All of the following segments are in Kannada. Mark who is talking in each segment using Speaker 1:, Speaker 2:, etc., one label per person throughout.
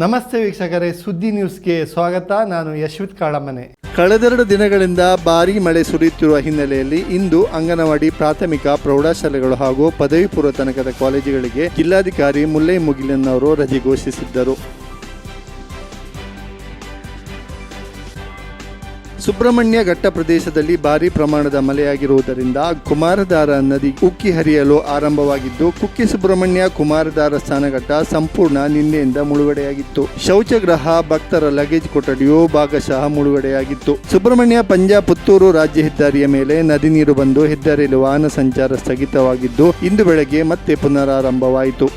Speaker 1: ನಮಸ್ತೆ ವೀಕ್ಷಕರೇ, ಸುದ್ದಿ ನ್ಯೂಸ್ಗೆ ಸ್ವಾಗತ. ನಾನು ಯಶ್ವಿತ್ ಕಾಳಮನೆ
Speaker 2: ಕಳೆದೆರಡು ದಿನಗಳಿಂದ ಭಾರೀ ಮಳೆ ಸುರಿಯುತ್ತಿರುವ ಹಿನ್ನೆಲೆಯಲ್ಲಿ ಇಂದು ಅಂಗನವಾಡಿ ಪ್ರಾಥಮಿಕ ಪ್ರೌಢಶಾಲೆಗಳು ಹಾಗೂ ಪದವಿ ಪೂರ್ವ ತನಕದ ಕಾಲೇಜುಗಳಿಗೆ ಜಿಲ್ಲಾಧಿಕಾರಿ ಮುಲ್ಲೈ ಮುಗಿಲನ್ ಅವರು ರಜೆ ಘೋಷಿಸಿದ್ದರು. ಸುಬ್ರಹ್ಮಣ್ಯ ಘಟ್ಟ ಪ್ರದೇಶದಲ್ಲಿ ಭಾರಿ ಪ್ರಮಾಣದ ಮಳೆಯಾಗಿರುವುದರಿಂದ ಕುಮಾರಧಾರ ನದಿ ಉಕ್ಕಿ ಹರಿಯಲು ಆರಂಭವಾಗಿದ್ದು, ಕುಕ್ಕಿ ಸುಬ್ರಹ್ಮಣ್ಯ ಕುಮಾರಧಾರ ಸ್ಥಾನಘಟ್ಟ ಸಂಪೂರ್ಣ ನಿನ್ನೆಯಿಂದ ಮುಳುಗಡೆಯಾಗಿತ್ತು. ಶೌಚಗ್ರಹ, ಭಕ್ತರ ಲಗೇಜ್ ಕೊಠಡಿಯು ಭಾಗಶಃ ಮುಳುಗಡೆಯಾಗಿತ್ತು. ಸುಬ್ರಹ್ಮಣ್ಯ ಪಂಜಾಬ್ ಪುತ್ತೂರು ರಾಜ್ಯ ಹೆದ್ದಾರಿಯ ಮೇಲೆ ನದಿ ನೀರು ಬಂದು ಹೆದ್ದಾರಿಯಲ್ಲಿ ವಾಹನ ಸಂಚಾರ ಸ್ಥಗಿತವಾಗಿದ್ದು, ಇಂದು ಬೆಳಗ್ಗೆ ಮತ್ತೆ ಪುನರಾರಂಭವಾಯಿತು.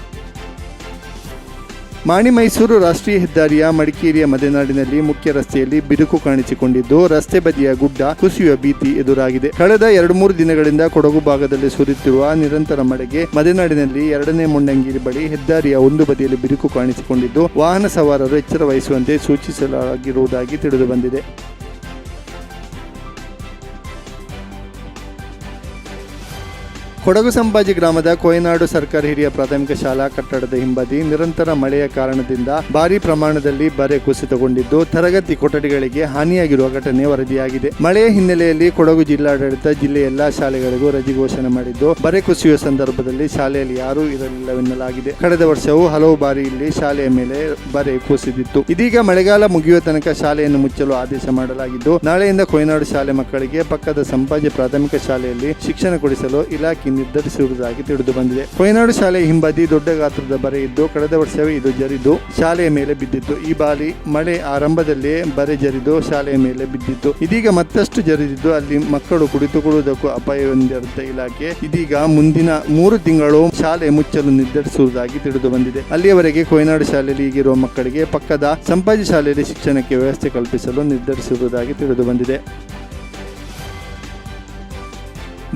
Speaker 2: ಮಾಣಿ ಮೈಸೂರು ರಾಷ್ಟ್ರೀಯ ಹೆದ್ದಾರಿಯ ಮಡಿಕೇರಿಯ ಮಲೆನಾಡಿನಲ್ಲಿ ಮುಖ್ಯ ರಸ್ತೆಯಲ್ಲಿ ಬಿರುಕು ಕಾಣಿಸಿಕೊಂಡಿದ್ದು, ರಸ್ತೆ ಬದಿಯ ಗುಡ್ಡ ಕುಸಿಯುವ ಭೀತಿ ಎದುರಾಗಿದೆ. ಕಳೆದ ಎರಡು ಮೂರು ದಿನಗಳಿಂದ ಕೊಡಗು ಭಾಗದಲ್ಲಿ ಸುರಿಯುತ್ತಿರುವ ನಿರಂತರ ಮಳೆಗೆ ಮಲೆನಾಡಿನಲ್ಲಿ ಎರಡನೇ ಮುಂಡಂಗಿರಿ ಬಳಿ ಹೆದ್ದಾರಿಯ ಒಂದು ಬದಿಯಲ್ಲಿ ಬಿರುಕು ಕಾಣಿಸಿಕೊಂಡಿದ್ದು, ವಾಹನ ಸವಾರರು ಎಚ್ಚರ ವಹಿಸುವಂತೆ ಸೂಚಿಸಲಾಗಿರುವುದಾಗಿ ತಿಳಿದು ಕೊಡಗು ಸಂಪಾಜಿ ಗ್ರಾಮದ ಕೊಯನಾಡು ಸರ್ಕಾರಿ ಹಿರಿಯ ಪ್ರಾಥಮಿಕ ಶಾಲಾ ಕಟ್ಟಡದ ಹಿಂಬದಿ ನಿರಂತರ ಮಳೆಯ ಕಾರಣದಿಂದ ಭಾರೀ ಪ್ರಮಾಣದಲ್ಲಿ ಬರೆ ಕುಸಿತಗೊಂಡಿದ್ದು, ತರಗತಿ ಕೊಠಡಿಗಳಿಗೆ ಹಾನಿಯಾಗಿರುವ ಘಟನೆ ವರದಿಯಾಗಿದೆ. ಮಳೆಯ ಹಿನ್ನೆಲೆಯಲ್ಲಿ ಕೊಡಗು ಜಿಲ್ಲಾಡಳಿತ ಜಿಲ್ಲೆಯ ಎಲ್ಲಾ ಶಾಲೆಗಳಿಗೂ ರಜೆ ಘೋಷಣೆ ಮಾಡಿದ್ದು, ಬರೆ ಕುಸಿಯುವ ಸಂದರ್ಭದಲ್ಲಿ ಶಾಲೆಯಲ್ಲಿ ಯಾರೂ ಇರಲಿಲ್ಲವೆನ್ನಲಾಗಿದೆ. ಕಳೆದ ವರ್ಷವೂ ಹಲವು ಬಾರಿ ಇಲ್ಲಿ ಶಾಲೆಯ ಮೇಲೆ ಬರೆ ಕುಸಿದಿತ್ತು. ಇದೀಗ ಮಳೆಗಾಲ ಮುಗಿಯುವ ತನಕ ಶಾಲೆಯನ್ನು ಮುಚ್ಚಲು ಆದೇಶ ಮಾಡಲಾಗಿದ್ದು, ನಾಳೆಯಿಂದ ಕೊಯ್ನಾಡು ಶಾಲೆ ಮಕ್ಕಳಿಗೆ ಪಕ್ಕದ ಸಂಪಾಜಿ ಪ್ರಾಥಮಿಕ ಶಾಲೆಯಲ್ಲಿ ಶಿಕ್ಷಣ ಕೊಡಿಸಲು ಇಲಾಖೆ ನಿರ್ಧರಿಸಿರುವುದಾಗಿ ತಿಳಿದು ಬಂದಿದೆ. ಕೊಯನಾಡು ಶಾಲೆ ಹಿಂಬದಿ ದೊಡ್ಡ ಗಾತ್ರದ ಬರೆ ಇದ್ದು, ಕಳೆದ ವರ್ಷವೇ ಇದು ಜರಿದು ಶಾಲೆಯ ಮೇಲೆ ಬಿದ್ದಿತ್ತು. ಈ ಬಾರಿ ಮಳೆ ಆರಂಭದಲ್ಲೇ ಬರೆ ಜರಿದು ಶಾಲೆಯ ಮೇಲೆ ಬಿದ್ದಿತ್ತು. ಇದೀಗ ಮತ್ತಷ್ಟು ಜರಿದಿದ್ದು, ಅಲ್ಲಿ ಮಕ್ಕಳು ಕುಳಿತುಕೊಳ್ಳುವುದಕ್ಕೂ ಅಪಾಯವೆಂದಿರುತ್ತ ಇಲಾಖೆ. ಇದೀಗ ಮುಂದಿನ ಮೂರು ತಿಂಗಳು ಶಾಲೆ ಮುಚ್ಚಲು ನಿರ್ಧರಿಸುವುದಾಗಿ ತಿಳಿದು ಬಂದಿದೆ. ಅಲ್ಲಿಯವರೆಗೆ ಕೊಯ್ನಾಡು ಶಾಲೆಯಲ್ಲಿ ಈಗಿರುವ ಮಕ್ಕಳಿಗೆ ಪಕ್ಕದ ಸಂಪಾಜಿ ಶಾಲೆಯಲ್ಲಿ ಶಿಕ್ಷಣಕ್ಕೆ ವ್ಯವಸ್ಥೆ ಕಲ್ಪಿಸಲು ನಿರ್ಧರಿಸಿರುವುದಾಗಿ ತಿಳಿದು ಬಂದಿದೆ.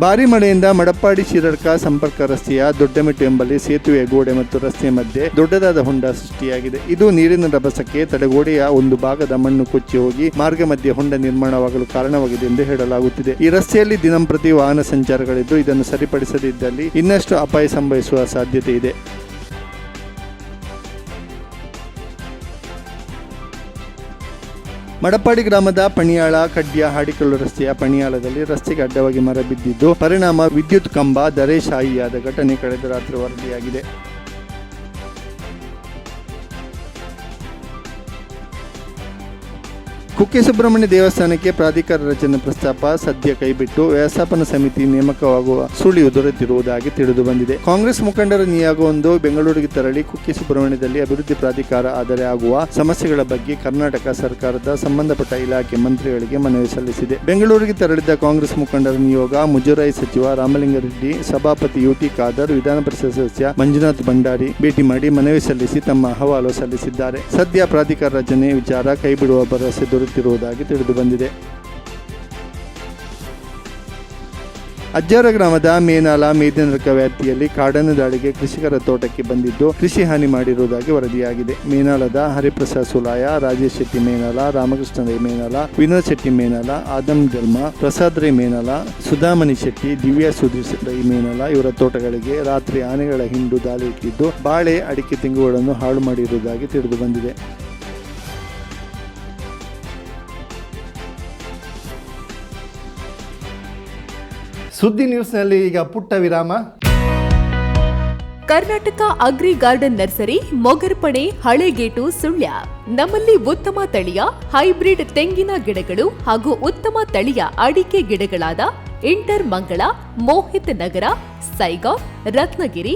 Speaker 2: ಭಾರಿ ಮಳೆಯಿಂದ ಮಡಪ್ಪಾಡಿ ಶಿರಡ್ಕ ಸಂಪರ್ಕ ರಸ್ತೆಯ ದೊಡ್ಡಮೆಟ್ಟು ಎಂಬಲ್ಲಿ ಸೇತುವೆ ಗೋಡೆ ಮತ್ತು ರಸ್ತೆಯ ಮಧ್ಯೆ ದೊಡ್ಡದಾದ ಹೊಂಡ ಸೃಷ್ಟಿಯಾಗಿದೆ. ಇದು ನೀರಿನ ರಭಸಕ್ಕೆ ತಡೆಗೋಡೆಯ ಒಂದು ಭಾಗದ ಮಣ್ಣು ಕೊಚ್ಚಿ ಹೋಗಿ ಮಾರ್ಗ ಮಧ್ಯೆ ಹೊಂಡ ನಿರ್ಮಾಣವಾಗಲು ಕಾರಣವಾಗಿದೆ ಎಂದು ಹೇಳಲಾಗುತ್ತಿದೆ. ಈ ರಸ್ತೆಯಲ್ಲಿ ದಿನಂಪ್ರತಿ ವಾಹನ ಸಂಚಾರಗಳಿದ್ದು ಇದನ್ನು ಸರಿಪಡಿಸದಿದ್ದಲ್ಲಿ ಇನ್ನಷ್ಟು ಅಪಾಯ ಸಂಭವಿಸುವ ಸಾಧ್ಯತೆ ಇದೆ. ಮಡಪ್ಪಾಡಿ ಗ್ರಾಮದ ಪಣಿಯಾಳ ಕಡ್ಡಿಯ ಹಾಡಿಕಲ್ಲು ರಸ್ತೆಯ ಪಣಿಯಾಳದಲ್ಲಿ ರಸ್ತೆಗೆ ಅಡ್ಡವಾಗಿ ಮರ ಬಿದ್ದಿದ್ದು ಪರಿಣಾಮ ವಿದ್ಯುತ್ ಕಂಬ ದರೆಶಾಹಿಯಾದ ಘಟನೆ ಕಳೆದ ರಾತ್ರಿ ವರದಿಯಾಗಿದೆ. ಕುಕ್ಕೆ ಸುಬ್ರಹ್ಮಣ್ಯ ದೇವಸ್ಥಾನಕ್ಕೆ ಪ್ರಾಧಿಕಾರ ರಚನೆ ಪ್ರಸ್ತಾಪ ಸದ್ಯ ಕೈಬಿಟ್ಟು ವ್ಯವಸ್ಥಾಪನ ಸಮಿತಿ ನೇಮಕವಾಗುವ ಸುಳಿವು ದೊರೆತಿರುವುದಾಗಿ ತಿಳಿದು ಬಂದಿದೆ. ಕಾಂಗ್ರೆಸ್ ಮುಖಂಡರ ನಿಯೋಗವೊಂದು ಬೆಂಗಳೂರಿಗೆ ತೆರಳಿ ಕುಕ್ಕೆ ಸುಬ್ರಹ್ಮಣ್ಯದಲ್ಲಿ ಅಭಿವೃದ್ಧಿ ಪ್ರಾಧಿಕಾರ ಆದರೆ ಆಗುವ ಸಮಸ್ಯೆಗಳ ಬಗ್ಗೆ ಕರ್ನಾಟಕ ಸರ್ಕಾರದ ಸಂಬಂಧಪಟ್ಟ ಇಲಾಖೆ ಮಂತ್ರಿಗಳಿಗೆ ಮನವಿ ಸಲ್ಲಿಸಿದೆ. ಬೆಂಗಳೂರಿಗೆ ತೆರಳಿದ್ದ ಕಾಂಗ್ರೆಸ್ ಮುಖಂಡರ ನಿಯೋಗ ಮುಜರಾಯಿ ಸಚಿವ ರಾಮಲಿಂಗಾರೆಡ್ಡಿ, ಸಭಾಪತಿ ಯುಟಿ ಖಾದರ್, ವಿಧಾನ ಪರಿಷತ್ ಸದಸ್ಯ ಮಂಜುನಾಥ್ ಭಂಡಾರಿ ಭೇಟಿ ಮಾಡಿ ಮನವಿ ಸಲ್ಲಿಸಿ ತಮ್ಮ ಅಹವಾಲು ಸಲ್ಲಿಸಿದ್ದಾರೆ. ಸದ್ಯ ಪ್ರಾಧಿಕಾರ ರಚನೆ ವಿಚಾರ ಕೈಬಿಡುವ ಭರವಸೆ ದೊರೆತಿರುವುದಾಗಿ ತಿಳಿದು ಬಂದಿದೆ. ಅಜ್ಜಾರ ಗ್ರಾಮದ ಮೇನಾಲ ಮೇದಿನರ್ಕ ವ್ಯಾಪ್ತಿಯಲ್ಲಿ ಕಾಡನ್ನು ದಾಳಿಗೆ ಕೃಷಿಕರ ತೋಟಕ್ಕೆ ಬಂದಿದ್ದು ಕೃಷಿ ಹಾನಿ ಮಾಡಿರುವುದಾಗಿ ವರದಿಯಾಗಿದೆ. ಮೇನಾಲದ ಹರಿಪ್ರಸಾದ್ ಸುಲಾಯ, ರಾಜೇಶ್ ಶೆಟ್ಟಿ ಮೇನಾಲ, ರಾಮಕೃಷ್ಣ ರೈ ಮೇನಾಲ, ವಿನೋದ್ ಶೆಟ್ಟಿ ಮೇನಾಲ, ಆದಮ್ ಜಲ್ಮ ಪ್ರಸಾದ್ ರೈ ಮೇನಾಲ, ಸುಧಾಮಣಿ ಶೆಟ್ಟಿ, ದಿವ್ಯಾ ಸುಧೀರ್ ರೈ ಮೇನಾಲ ಇವರ ತೋಟಗಳಿಗೆ ರಾತ್ರಿ ಆನೆಗಳ ಹಿಂಡು ದಾಳಿ ಇಟ್ಟಿದ್ದು, ಬಾಳೆ, ಅಡಿಕೆ, ತೆಂಗುಗಳನ್ನು ಹಾಳು ಮಾಡಿರುವುದಾಗಿ ತಿಳಿದು ಬಂದಿದೆ.
Speaker 1: ಸುದ್ದಿ ನ್ಯೂಸ್ನಲ್ಲಿ ಈಗ ಪುಟ್ಟ ವಿರಾಮ.
Speaker 3: Karnataka agri garden nursery, Mogarpane, Halegate, Sullia. ನಮ್ಮಲ್ಲಿ ಉತ್ತಮ ತಳಿಯ, ಹೈಬ್ರಿಡ್ ತೆಂಗಿನ ಗಿಡಗಳು ಹಾಗೂ ಉತ್ತಮ ತಳಿಯ ಅಡಿಕೆ ಗಿಡಗಳಾದ ಇಂಟರ್ ಮಂಗಳ, ಮೋಹಿತ್ ನಗರ ಸೈಗಾಂವ್ ರತ್ನಗಿರಿ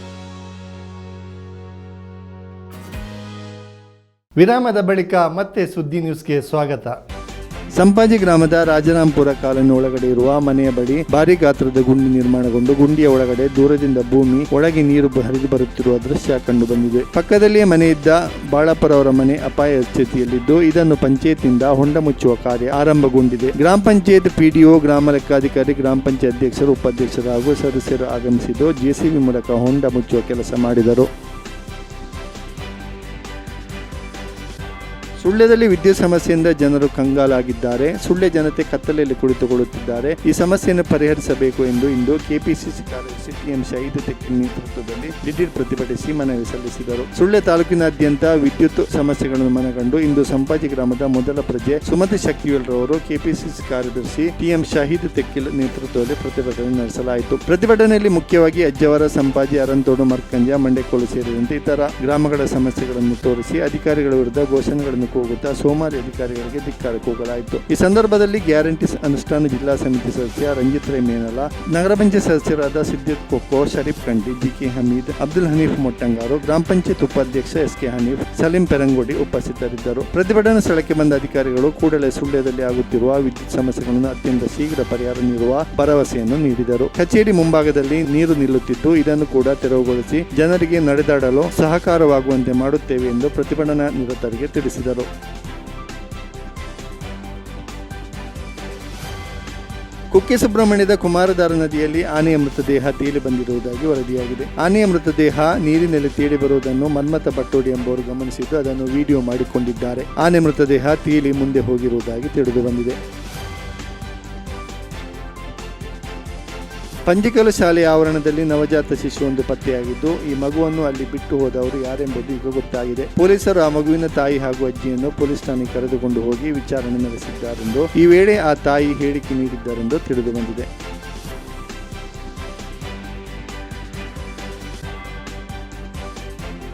Speaker 1: ವಿರಾಮದ ಬಳಿಕ ಮತ್ತೆ ಸುದ್ದಿ ನ್ಯೂಸ್ಗೆ ಸ್ವಾಗತ.
Speaker 2: ಸಂಪಾಜಿ ಗ್ರಾಮದ ರಾಜರಾಂಪುರ ಕಾಲನ್ನು ಒಳಗಡೆ ಇರುವ ಮನೆಯ ಬಳಿ ಭಾರಿ ಗಾತ್ರದ ಗುಂಡಿ ನಿರ್ಮಾಣಗೊಂಡು ಗುಂಡಿಯ ಒಳಗಡೆ ದೂರದಿಂದ ಭೂಮಿ, ಒಳಗೆ ನೀರು ಹರಿದು ಬರುತ್ತಿರುವ ದೃಶ್ಯ ಕಂಡು ಬಂದಿದೆ. ಪಕ್ಕದಲ್ಲಿಯೇ ಮನೆಯಿದ್ದ ಬಾಳಪ್ಪರ ಅವರ ಮನೆ ಅಪಾಯ ಸ್ಥಿತಿಯಲ್ಲಿದ್ದು ಇದನ್ನು ಪಂಚಾಯತ್ನಿಂದ ಹೊಂಡ ಮುಚ್ಚುವ ಕಾರ್ಯ ಆರಂಭಗೊಂಡಿದೆ. ಗ್ರಾಮ ಪಂಚಾಯತ್ ಪಿಡಿಒ, ಗ್ರಾಮ ಲೆಕ್ಕಾಧಿಕಾರಿ, ಗ್ರಾಮ ಪಂಚಾಯತ್ ಅಧ್ಯಕ್ಷರು, ಉಪಾಧ್ಯಕ್ಷರು ಹಾಗೂ ಸದಸ್ಯರು ಆಗಮಿಸಿದ್ದು, ಜೆಸಿಬಿ ಮೂಲಕ ಹೊಂಡ ಮುಚ್ಚುವ ಕೆಲಸ ಮಾಡಿದರು. ಸುಳ್ಯದಲ್ಲಿ ವಿದ್ಯುತ್ ಸಮಸ್ಯೆಯಿಂದ ಜನರು ಕಂಗಾಲಾಗಿದ್ದಾರೆ. ಸುಳ್ಳ್ಯ ಜನತೆ ಕತ್ತಲೆಯಲ್ಲಿ ಕುಳಿತುಕೊಳ್ಳುತ್ತಿದ್ದಾರೆ. ಈ ಸಮಸ್ಯೆಯನ್ನು ಪರಿಹರಿಸಬೇಕು ಎಂದು ಇಂದು ಕೆಪಿಸಿಸಿ ಕಾರ್ಯದರ್ಶಿ ಟಿಎಂ ಶಹೀದ್ ತೆಕ್ಕಿ ನೇತೃತ್ವದಲ್ಲಿ ದಿಢೀರ್ ಪ್ರತಿಭಟಿಸಿ ಮನವಿ ಸಲ್ಲಿಸಿದರು. ಸುಳ್ಯ ತಾಲೂಕಿನಾದ್ಯಂತ ವಿದ್ಯುತ್ ಸಮಸ್ಯೆಗಳನ್ನು ಮನಗಂಡು ಇಂದು ಸಂಪಾಜಿ ಗ್ರಾಮದ ಮೊದಲ ಪ್ರಜೆ ಸುಮತಿ ಶಕ್ತಿವೇಲ್ ರವರು ಕೆಪಿಸಿಸಿ ಕಾರ್ಯದರ್ಶಿ ಟಿಎಂ ಶಹೀದ್ ತೆಕ್ಕಿಲ್ ನೇತೃತ್ವದಲ್ಲಿ ಪ್ರತಿಭಟನೆ ನಡೆಸಲಾಯಿತು. ಪ್ರತಿಭಟನೆಯಲ್ಲಿ ಮುಖ್ಯವಾಗಿ ಅಜ್ಜವರ, ಸಂಪಾಜಿ ಅರಂತೋಡು ಮರ್ಕಂಜ ಮಂಡೆಕೋಲು ಸೇರಿದಂತೆ ಇತರ ಗ್ರಾಮಗಳ ಸಮಸ್ಯೆಗಳನ್ನು ತೋರಿಸಿ ಅಧಿಕಾರಿಗಳ ವಿರುದ್ಧ ಘೋಷಣೆಗಳನ್ನು ಕೂಗುತ್ತಾ ಸೋಮಾರಿ ಅಧಿಕಾರಿಗಳಿಗೆ ಧಿಕ್ಕಾರ ಕೂಗಲಾಯಿತು. ಈ ಸಂದರ್ಭದಲ್ಲಿ ಗ್ಯಾರಂಟಿ ಅನುಷ್ಠಾನ ಜಿಲ್ಲಾ ಸಮಿತಿ ಸದಸ್ಯ ರಂಜಿತ್ ರೈ ಮೇನಲ, ನಗರ ಪಂಚಾಯತ್ ಸದಸ್ಯರಾದ ಸಿದ್ದಿತ್ ಕೊಕ್ಕೋ, ಶರೀಫ್ ಕಂಡಿ ಜಿಕೆ ಹಮೀದ್, ಅಬ್ದುಲ್ ಹನೀಫ್ ಮೊಟ್ಟಂಗಾರು, ಗ್ರಾಮ ಪಂಚಾಯತ್ ಉಪಾಧ್ಯಕ್ಷ ಎಸ್ ಕೆ ಹನೀಫ್, ಸಲೀಂ ಪೆರಂಗೋಡಿ ಉಪಸ್ಥಿತರಿದ್ದರು. ಪ್ರತಿಭಟನಾ ಸ್ಥಳಕ್ಕೆ ಬಂದ ಅಧಿಕಾರಿಗಳು ಕೂಡಲೇ ಸುಳ್ಯದಲ್ಲಿ ಆಗುತ್ತಿರುವ ವಿದ್ಯುತ್ ಸಮಸ್ಯೆಗಳನ್ನು ಅತ್ಯಂತ ಶೀಘ್ರ ಪರಿಹಾರ ನೀಡುವ ಭರವಸೆಯನ್ನು ನೀಡಿದರು. ಕಚೇರಿ ಮುಂಭಾಗದಲ್ಲಿ ನೀರು ನಿಲ್ಲುತ್ತಿದ್ದು ಇದನ್ನು ಕೂಡ ತೆರವುಗೊಳಿಸಿ ಜನರಿಗೆ ನಡೆದಾಡಲು ಸಹಕಾರವಾಗುವಂತೆ ಮಾಡುತ್ತೇವೆ ಎಂದು ಪ್ರತಿಭಟನಾ ನಿರತರಿಗೆ ತಿಳಿಸಿದರು. ಕುಕ್ಕೆ ಸುಬ್ರಹ್ಮಣ್ಯದ ಕುಮಾರಧಾರ ನದಿಯಲ್ಲಿ ಆನೆಯ ಮೃತದೇಹ ತೇಲಿ ಬಂದಿರುವುದಾಗಿ ವರದಿಯಾಗಿದೆ. ಆನೆಯ ಮೃತದೇಹ ನೀರಿನಲ್ಲಿ ತೇಲಿ ಬರುವುದನ್ನು ಮನ್ಮಥ ಪಟ್ಟೋಡಿ ಎಂಬುವರು ಗಮನಿಸಿದ್ದು ಅದನ್ನು ವಿಡಿಯೋ ಮಾಡಿಕೊಂಡಿದ್ದಾರೆ. ಆನೆ ಮೃತದೇಹ ತೇಲಿ ಮುಂದೆ ಹೋಗಿರುವುದಾಗಿ ತಿಳಿದು ಬಂದಿದೆ. ಪಂಜಿಕಲು ಶಾಲೆಯ ಆವರಣದಲ್ಲಿ ನವಜಾತ ಶಿಶುವೊಂದು ಪತ್ತೆಯಾಗಿದ್ದು, ಈ ಮಗುವನ್ನು ಅಲ್ಲಿ ಬಿಟ್ಟು ಹೋದವರು ಯಾರೆಂಬುದು ಈಗ ಗೊತ್ತಾಗಿದೆ. ಪೊಲೀಸರು ಆ ಮಗುವಿನ ತಾಯಿ ಹಾಗೂ ಅಜ್ಜಿಯನ್ನು ಪೊಲೀಸ್ ಠಾಣೆಗೆ ಕರೆದುಕೊಂಡು ಹೋಗಿ ವಿಚಾರಣೆ ನಡೆಸಿದ್ದಾರೆಂದು ಈ ವೇಳೆ ಆ ತಾಯಿ ಹೇಳಿಕೆ ನೀಡಿದ್ದಾರೆಂದು ತಿಳಿದು ಬಂದಿದೆ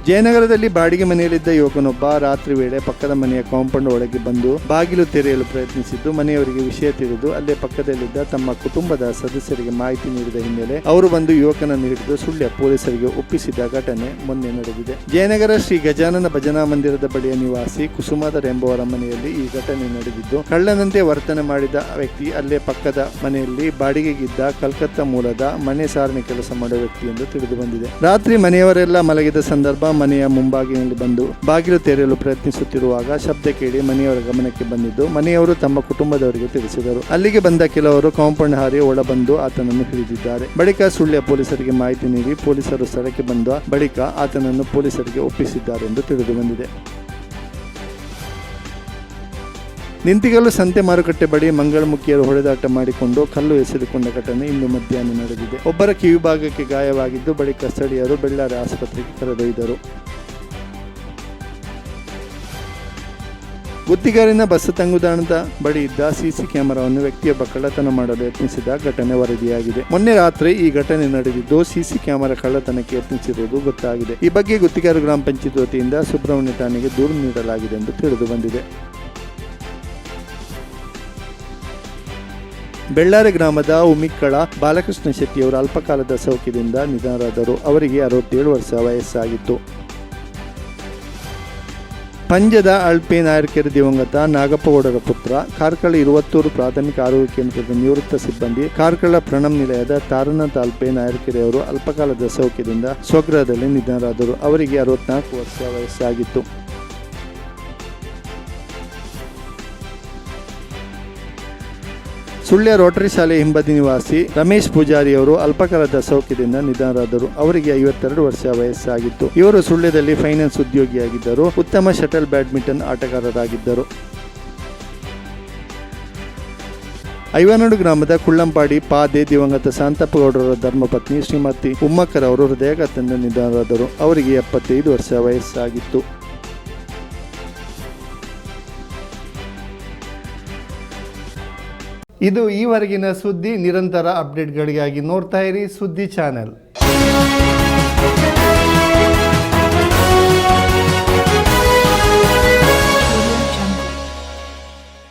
Speaker 2: ಜಯನಗರದಲ್ಲಿ ಬಾಡಿಗೆ ಮನೆಯಲ್ಲಿದ್ದ ಯುವಕನೊಬ್ಬ ರಾತ್ರಿ ವೇಳೆ ಪಕ್ಕದ ಮನೆಯ ಕಾಂಪೌಂಡ್ ಒಳಗೆ ಬಂದು ಬಾಗಿಲು ತೆರೆಯಲು ಪ್ರಯತ್ನಿಸಿದ್ದು, ಮನೆಯವರಿಗೆ ವಿಷಯ ತಿಳಿದು ಅಲ್ಲೇ ಪಕ್ಕದಲ್ಲಿದ್ದ ತಮ್ಮ ಕುಟುಂಬದ ಸದಸ್ಯರಿಗೆ ಮಾಹಿತಿ ನೀಡಿದ ಹಿನ್ನೆಲೆ ಅವರು ಬಂದು ಯುವಕನನ್ನು ಹಿಡಿದು ಸುಳ್ಯ ಪೊಲೀಸರಿಗೆ ಒಪ್ಪಿಸಿದ ಘಟನೆ ಮೊನ್ನೆ ನಡೆದಿದೆ. ಜಯನಗರ ಶ್ರೀ ಗಜಾನನ ಭಜನಾ ಮಂದಿರದ ಬಳಿಯ ನಿವಾಸಿ ಕುಸುಮಾಧರ್ ಎಂಬುವರ ಮನೆಯಲ್ಲಿ ಈ ಘಟನೆ ನಡೆದಿದ್ದು, ಕಳ್ಳನಂತೆ ವರ್ತನೆ ಮಾಡಿದ ವ್ಯಕ್ತಿ ಅಲ್ಲೇ ಪಕ್ಕದ ಮನೆಯಲ್ಲಿ ಬಾಡಿಗೆಗಿದ್ದ ಕಲ್ಕತ್ತಾ ಮೂಲದ ಮನೆ ಸಾರಣೆ ಕೆಲಸ ಮಾಡುವ ವ್ಯಕ್ತಿ ಎಂದು ತಿಳಿದು ಬಂದಿದೆ. ರಾತ್ರಿ ಮನೆಯವರೆಲ್ಲ ಮಲಗಿದ ಸಂದರ್ಭ ಮನೆಯ ಮುಂಭಾಗಿನಲ್ಲಿ ಬಂದು ಬಾಗಿಲು ತೆರೆಯಲು ಪ್ರಯತ್ನಿಸುತ್ತಿರುವಾಗ ಶಬ್ದ ಕೇಳಿ ಮನೆಯವರ ಗಮನಕ್ಕೆ ಬಂದಿದ್ದು ಮನೆಯವರು ತಮ್ಮ ಕುಟುಂಬದವರಿಗೆ ತಿಳಿಸಿದರು. ಅಲ್ಲಿಗೆ ಬಂದ ಕೆಲವರು ಕಾಂಪೌಂಡ್ ಹಾರಿ ಒಳಬಂದು ಆತನನ್ನು ಹಿಡಿದಿದ್ದಾರೆ. ಬಳಿಕ ಸುಳ್ಯ ಪೊಲೀಸರಿಗೆ ಮಾಹಿತಿ ನೀಡಿ ಪೊಲೀಸರು ಸ್ಥಳಕ್ಕೆ ಬಂದ ಬಳಿಕ ಆತನನ್ನು ಪೊಲೀಸರಿಗೆ ಒಪ್ಪಿಸಿದ್ದಾರೆ ಎಂದು ತಿಳಿದು ಬಂದಿದೆ ನಿಂತಿಗಲ್ಲು ಸಂತೆ ಮಾರುಕಟ್ಟೆ ಬಳಿ ಮಂಗಳಮುಖಿಯರು ಹೊಡೆದಾಟ ಮಾಡಿಕೊಂಡು ಕಲ್ಲು ಎಸೆದುಕೊಂಡ ಘಟನೆ ಇಂದು ಮಧ್ಯಾಹ್ನ ನಡೆದಿದೆ. ಒಬ್ಬರ ಕಿವಿಭಾಗಕ್ಕೆ ಗಾಯವಾಗಿದ್ದು ಬಳಿಕ ಸ್ಥಳೀಯರು ಬೆಳ್ಳಾರಿ ಆಸ್ಪತ್ರೆಗೆ ಕರೆದೊಯ್ದರು. ಗುತ್ತಿಗಾರಿನ ಬಸ್ ತಂಗುದಾಣದ ಬಳಿ ಇದ್ದ ಸಿಸಿ ಕ್ಯಾಮೆರಾವನ್ನು ವ್ಯಕ್ತಿಯೊಬ್ಬ ಕಳ್ಳತನ ಮಾಡಲು ಯತ್ನಿಸಿದ ಘಟನೆ ವರದಿಯಾಗಿದೆ. ಮೊನ್ನೆ ರಾತ್ರಿ ಈ ಘಟನೆ ನಡೆದಿದ್ದು ಸಿಸಿ ಕ್ಯಾಮೆರಾ ಕಳ್ಳತನಕ್ಕೆ ಯತ್ನಿಸಿರುವುದು ಗೊತ್ತಾಗಿದೆ. ಈ ಬಗ್ಗೆ ಗುತ್ತಿಗಾರ ಗ್ರಾಮ ಪಂಚಾಯತ್ ವತಿಯಿಂದ ಸುಬ್ರಹ್ಮಣ್ಯ ಠಾಣೆಗೆ ದೂರು ನೀಡಲಾಗಿದೆ ಎಂದು ತಿಳಿದು ಬಂದಿದೆ. ಬೆಳ್ಳಾರಿ ಗ್ರಾಮದ ಉಮಿಕ್ಕಳ ಬಾಲಕೃಷ್ಣ ಶೆಟ್ಟಿಯವರು ಅಲ್ಪಕಾಲದ ಸೌಖ್ಯದಿಂದ ನಿಧನರಾದರು. ಅವರಿಗೆ ಅರವತ್ತೇಳು ವರ್ಷ ವಯಸ್ಸಾಗಿತ್ತು. ಪಂಜದ ಅಳ್ಪೆ ನಾಯರ್ಕೆರೆ ದಿವಂಗತ ನಾಗಪ್ಪಗೌಡರ ಪುತ್ರ, ಕಾರ್ಕಳ ಇರುವತ್ತೂರು ಪ್ರಾಥಮಿಕ ಆರೋಗ್ಯ ಕೇಂದ್ರದ ನಿವೃತ್ತ ಸಿಬ್ಬಂದಿ, ಕಾರ್ಕಳ ಪ್ರಣಮ್ ನಿಲಯದ ತಾರನಾಥ ಅಲ್ಪೆ ನಾಯರ್ಕೆರೆಯವರು ಅಲ್ಪಕಾಲದ ಸೌಖ್ಯದಿಂದ ಸ್ವಗೃಹದಲ್ಲಿ ನಿಧನರಾದರು. ಅವರಿಗೆ ಅರವತ್ನಾಲ್ಕು ವರ್ಷ ವಯಸ್ಸಾಗಿತ್ತು. ಸುಳ್ಯ ರೋಟರಿ ಶಾಲೆ ಹಿಂಬದಿ ನಿವಾಸಿ ರಮೇಶ್ ಪೂಜಾರಿ ಅವರು ಅಲ್ಪಕಾಲದ ಸೌಖ್ಯದಿಂದ ನಿಧನರಾದರು. ಅವರಿಗೆ ಐವತ್ತೆರಡು ವರ್ಷ ವಯಸ್ಸಾಗಿತ್ತು. ಇವರು ಸುಳ್ಯದಲ್ಲಿ ಫೈನಾನ್ಸ್ ಉದ್ಯೋಗಿಯಾಗಿದ್ದರು. ಉತ್ತಮ ಶಟಲ್ ಬ್ಯಾಡ್ಮಿಂಟನ್ ಆಟಗಾರರಾಗಿದ್ದರು. ಐವನಾಡು ಗ್ರಾಮದ ಕುಳ್ಳಂಪಾಡಿ ಪಾದೆ ದಿವಂಗತ ಶಾಂತಪ್ಪಗೌಡರ ಧರ್ಮಪತ್ನಿ ಶ್ರೀಮತಿ ಉಮ್ಮಕ್ಕರ್ ಅವರು ಹೃದಯಾಘಾತದಿಂದ ನಿಧನರಾದರು. ಅವರಿಗೆ ಎಪ್ಪತ್ತೈದು ವರ್ಷ ವಯಸ್ಸಾಗಿತ್ತು.
Speaker 1: ಇದು ಈವರೆಗಿನ ಸುದ್ದಿ ನಿರಂತರ ಅಪ್ಡೇಟ್ಗಳಿಗಾಗಿ ನೋಡ್ತಾ ಇರಿ ಸುದ್ದಿ ಚಾನೆಲ್.